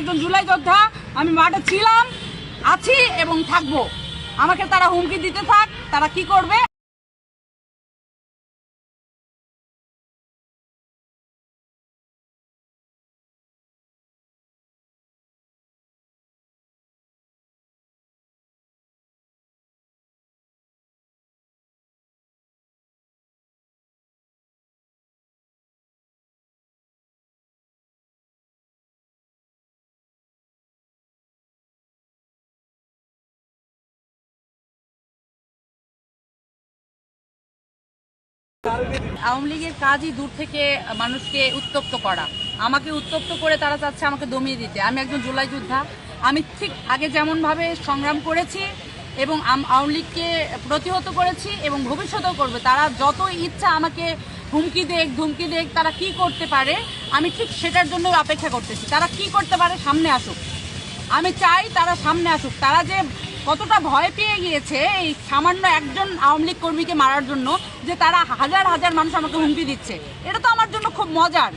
একজন জুলাই যোদ্ধা, আমি মাঠে ছিলাম, আছি এবং থাকব। আমাকে তারা হুমকি দিতে থাক, তারা কি করবে? আওয়ামী লীগের কাজই দূর থেকে মানুষকে উত্তপ্ত করা। আমাকে উত্তপ্ত করে তারা চাচ্ছে আমাকে দমিয়ে দিতে। আমি একজন জুলাই যোদ্ধা। আমি ঠিক আগে যেমনভাবে সংগ্রাম করেছি এবং আওয়ামী লীগকে প্রতিহত করেছি এবং ভবিষ্যতেও করবে। তারা যত ইচ্ছা আমাকে হুমকি দেখ ধুমকি দেখ তারা কি করতে পারে, আমি ঠিক সেটার জন্য অপেক্ষা করতেছি। তারা কি করতে পারে, সামনে আসুক। আমি চাই তারা সামনে আসুক। তারা যে কতটা ভয় পেয়ে গিয়েছে এই সামান্য একজন আওয়ামী লীগ কর্মীকে মারার জন্য যে তারা হাজার হাজার মানুষ আমাকে হুমকি দিচ্ছে। এটা তো আমার জন্য খুব মজার।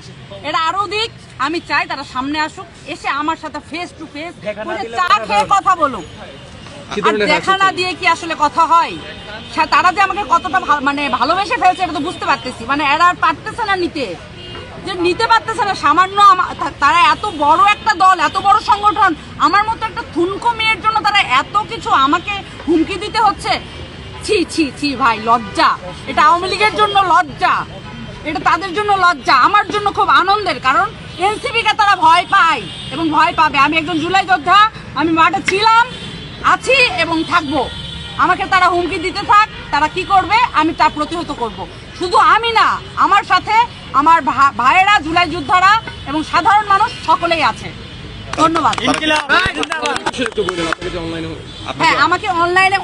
এটা আরও দিক আমি চাই তারা সামনে আসুক এসে আমার সাথে ফেস টু ফেস চা খেয়ে কথা বলুক। আর দেখা না দিয়ে কি আসলে কথা হয়? তারা যে আমাকে কতটা মানে ভালোবেসে ফেলছে এটা তো বুঝতে পারতেছি। মানে এরা আর পারতেছে না নিতে। যে নিতে পারতেছে না সামান্য তারা এত বড় একটা দল এত বড় সংগঠন আমার মতো একটা থুনকো কিছু আমাকে হুমকি দিতে হচ্ছে? ছি ছি ছি, ভাই, লজ্জা। এটা আওয়ামী লীগের জন্য লজ্জা। এটা তাদের জন্য লজ্জা। আমার জন্য খুব আনন্দের, কারণ এনসিপি কে তারা ভয় পায় এবং ভয় পাবে। আমি একজন জুলাই যোদ্ধা, আমি মাঠে ছিলাম, আছি এবং থাকব। আমাকে তারা হুমকি দিতে থাক, তারা কি করবে? আমি তা প্রতিহত করব। শুধু আমি না, আমার সাথে আমার ভাইয়েরা, জুলাই যোদ্ধারা এবং সাধারণ মানুষ সকলেই আছে। ধন্যবাদ। হ্যাঁ আমাকে অনলাইনে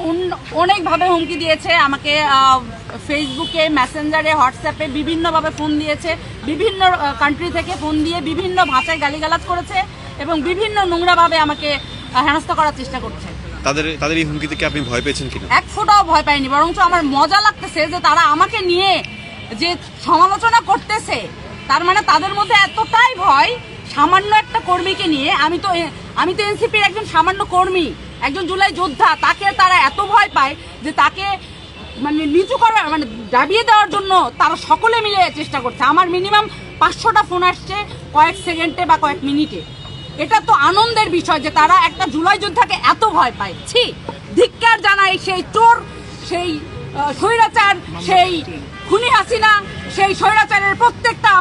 অনেকভাবে হুমকি দিয়েছে আমাকে ফেসবুকে মেসেঞ্জারে হোয়াটসঅ্যাপে বিভিন্নভাবে ফোন দিয়েছে বিভিন্ন কান্ট্রি থেকে ফোন দিয়ে বিভিন্ন ভাষায় গালিগালাজ করেছে এবং বিভিন্ন নোংরাভাবে আমাকে হেনস্থা করার চেষ্টা করছে। তাদের তাদের এই হুমকি থেকে আপনি ভয় পেয়েছেন কিনা? এক ফোঁটাও ভয় পাইনি বরঞ্চ আমার মজা লাগতেছে যে তারা আমাকে নিয়ে যে সমালোচনা করতেছে তার মানে তাদের মধ্যে এতটাই ভয় সামান্য একটা কর্মীকে নিয়ে আমি তো আমি তো এনসিপির একজন সামান্য কর্মী একজন জুলাই যোদ্ধা তাকে তারা এত ভয় পায় যে তাকে মানে নিচু করার মানে দাবিয়ে দেওয়ার জন্য তারা সকলে মিলে চেষ্টা করছে। আমার মিনিমাম পাঁচশোটা ফোন আসছে কয়েক সেকেন্ডে বা কয়েক মিনিটে। এটা তো আনন্দের বিষয় যে তারা একটা জুলাই যোদ্ধাকে এত ভয় পায়। ছি ধিক্কার জানাই সেই চোর সেই স্বৈরাচার সেই খুনি হাসিনা সেই স্বৈরাচারের প্রত্যেকটা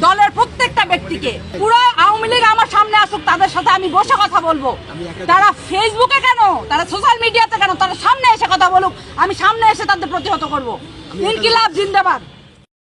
দলের প্রত্যেকটা ব্যক্তিকে। পুরো আওয়ামী লীগ আমার সামনে আসুক তাদের সাথে আমি বসে কথা বলব। তারা ফেসবুকে কেন? তারা সোশ্যাল মিডিয়াতে কেন? তারা সামনে এসে কথা বলুক। আমি সামনে এসে তাদের প্রতিহত করব। ইনকিলাব জিন্দাবাদ।